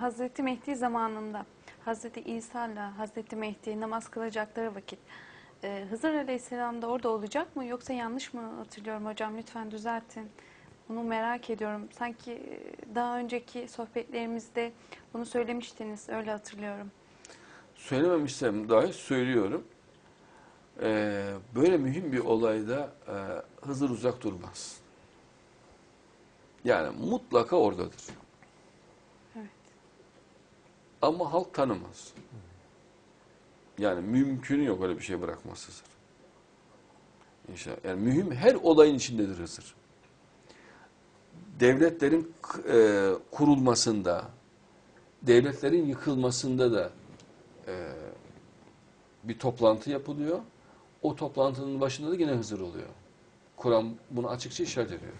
Hazreti Mehdi zamanında Hazreti İsa ile Hazreti Mehdi namaz kılacakları vakit e, Hızır Aleyhisselam da orada olacak mı yoksa yanlış mı hatırlıyorum hocam lütfen düzeltin. Bunu merak ediyorum. Sanki e, daha önceki sohbetlerimizde bunu söylemiştiniz öyle hatırlıyorum. Söylememişsem dahi söylüyorum. Ee, böyle mühim bir olayda e, Hızır uzak durmaz. Yani mutlaka oradadır. Ama halk tanımaz. Yani mümkünü yok öyle bir şey bırakmaz Hızır. İnşallah. Yani mühim her olayın içindedir Hızır. Devletlerin e, kurulmasında, devletlerin yıkılmasında da e, bir toplantı yapılıyor. O toplantının başında da yine Hızır oluyor. Kur'an bunu açıkça işaret ediyor.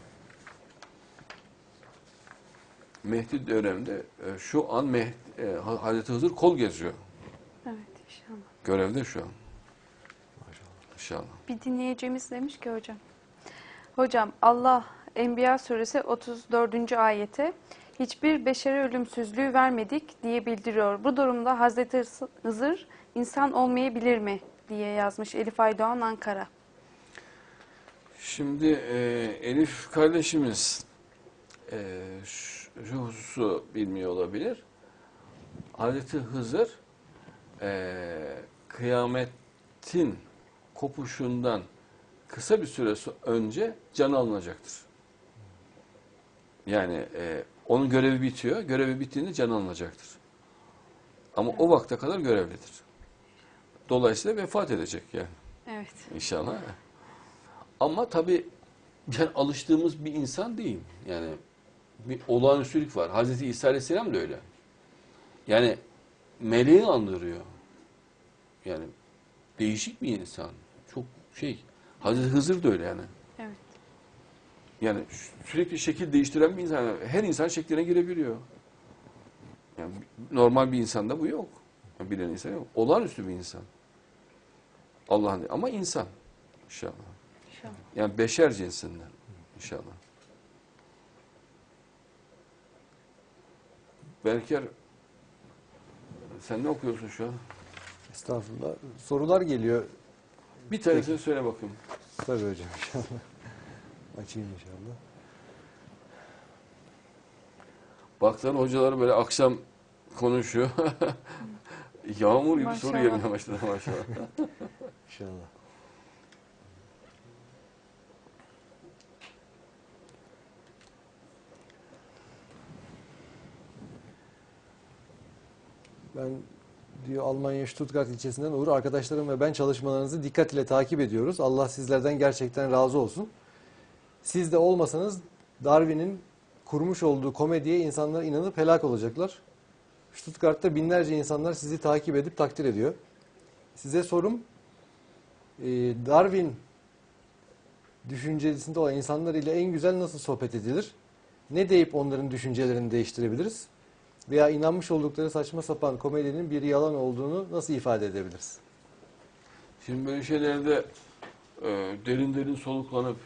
Mehdi döneminde e, şu an Mehdi, e, Hazreti Hızır kol geziyor. Evet inşallah. Görevde şu an. İnşallah. Bir dinleyicimiz demiş ki hocam. Hocam Allah Enbiya suresi 34. ayete hiçbir beşere ölümsüzlüğü vermedik diye bildiriyor. Bu durumda Hazreti Hızır insan olmayabilir mi diye yazmış Elif Aydoğan Ankara. Şimdi e, Elif kardeşimiz e, şu, şu hususu bilmiyor olabilir. Hazreti Hızır e, kıyametin kopuşundan kısa bir süre önce can alınacaktır. Yani e, onun görevi bitiyor. Görevi bittiğinde can alınacaktır. Ama o vakte kadar görevlidir. Dolayısıyla vefat edecek yani. Evet. İnşallah. Ama tabii yani alıştığımız bir insan değil. Yani bir olağanüstülük var. Hazreti İsa Aleyhisselam da öyle. Yani meleği andırıyor. Yani değişik bir insan. Çok şey. Hazreti Hızır da öyle yani. Evet. Yani sürekli şekil değiştiren bir insan. Her insan şekline girebiliyor. Yani normal bir insanda bu yok. Yani bilen insan yok. Olağanüstü bir insan. Allah'ın ama insan inşallah. İnşallah. Yani beşer cinsinden inşallah. Berker sen ne okuyorsun şu an? Estağfurullah. Sorular geliyor. Bir tanesini söyle bakayım. Tabii hocam inşallah. Açayım inşallah. Baksana hocalar böyle akşam konuşuyor. Yağmur gibi soru gelmeye başladı maşallah. İnşallah. Ben diyor Almanya Stuttgart ilçesinden Uğur arkadaşlarım ve ben çalışmalarınızı dikkat ile takip ediyoruz. Allah sizlerden gerçekten razı olsun. Siz de olmasanız Darwin'in kurmuş olduğu komediye insanlar inanıp helak olacaklar. Stuttgart'ta binlerce insanlar sizi takip edip takdir ediyor. Size sorum e, Darwin düşüncesinde olan insanlar ile en güzel nasıl sohbet edilir? Ne deyip onların düşüncelerini değiştirebiliriz? Veya inanmış oldukları saçma sapan komedinin bir yalan olduğunu nasıl ifade edebiliriz? Şimdi böyle şeylerde e, derin derin soluklanıp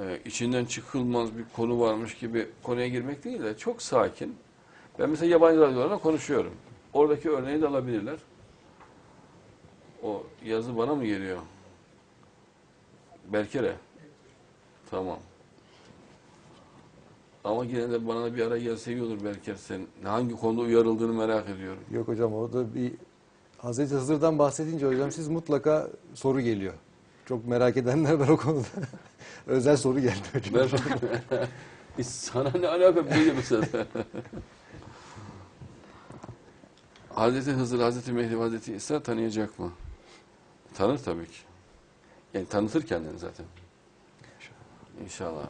e, içinden çıkılmaz bir konu varmış gibi konuya girmek değil de çok sakin. Ben mesela yabancı radyolarla konuşuyorum. Oradaki örneği de alabilirler. O yazı bana mı geliyor? Berkere. Tamam. Ama yine de bana bir ara gelse iyi olur Berker. Sen hangi konuda uyarıldığını merak ediyorum. Yok hocam orada bir Hazreti Hızır'dan bahsedince hocam siz mutlaka soru geliyor. Çok merak edenler var o konuda. Özel soru geldi hocam. Ben, sana ne alaka şey mesela. Hazreti Hızır, Hazreti Mehdi, Hazreti İsa tanıyacak mı? Tanır tabii ki. Yani tanıtır kendini zaten. İnşallah.